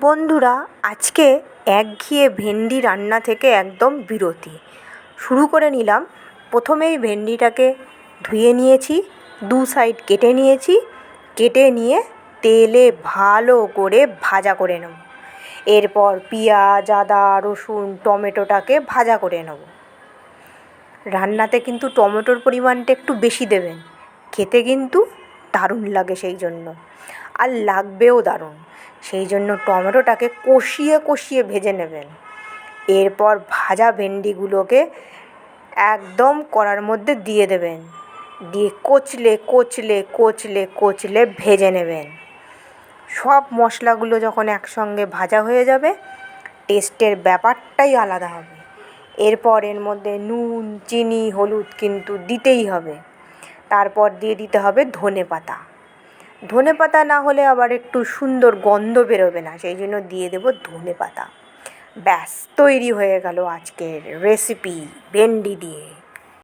বন্ধুরা, আজকে একঘেয়ে ভেন্ডি রান্না থেকে একদম বিরতি। শুরু করে নিলাম। প্রথমেই ভেন্ডিটাকে ধুয়ে নিয়েছি, দু সাইড কেটে নিয়েছি, কেটে নিয়ে তেলে ভালো করে ভাজা করে নেব। এরপর পেঁয়াজ, আদা, রসুন, টমেটোটাকে ভাজা করে নেব। রান্নাতে কিন্তু টমেটোর পরিমাণটা একটু বেশি দেবেন। খেতে কিন্তু দারুণ লাগে সেই জন্য। আর লাগবেও দারুণ। সেই জন্য টমেটোটাকে কষিয়ে কষিয়ে ভেজে নেবেন। এরপর ভাজা ভেন্ডিগুলোকে একদম কড়ার মধ্যে দিয়ে দেবেন। দিয়ে কচলে কচলে কচলে কচলে ভেজে নেবেন। সব মশলাগুলো যখন একসঙ্গে ভাজা হয়ে যাবে, টেস্টের ব্যাপারটাই আলাদা হবে। এরপর এর মধ্যে নুন, চিনি, হলুদ কিন্তু দিতেই হবে। তারপর দিয়ে দিতে হবে ধনে পাতা। ধনে পাতা না হলে আবার একটু সুন্দর গন্ধ বেরোবে না, সেই জন্য দিয়ে দেবো ধনে পাতা। ব্যাস, তৈরি হয়ে গেল আজকের রেসিপি ভেন্ডি দিয়ে।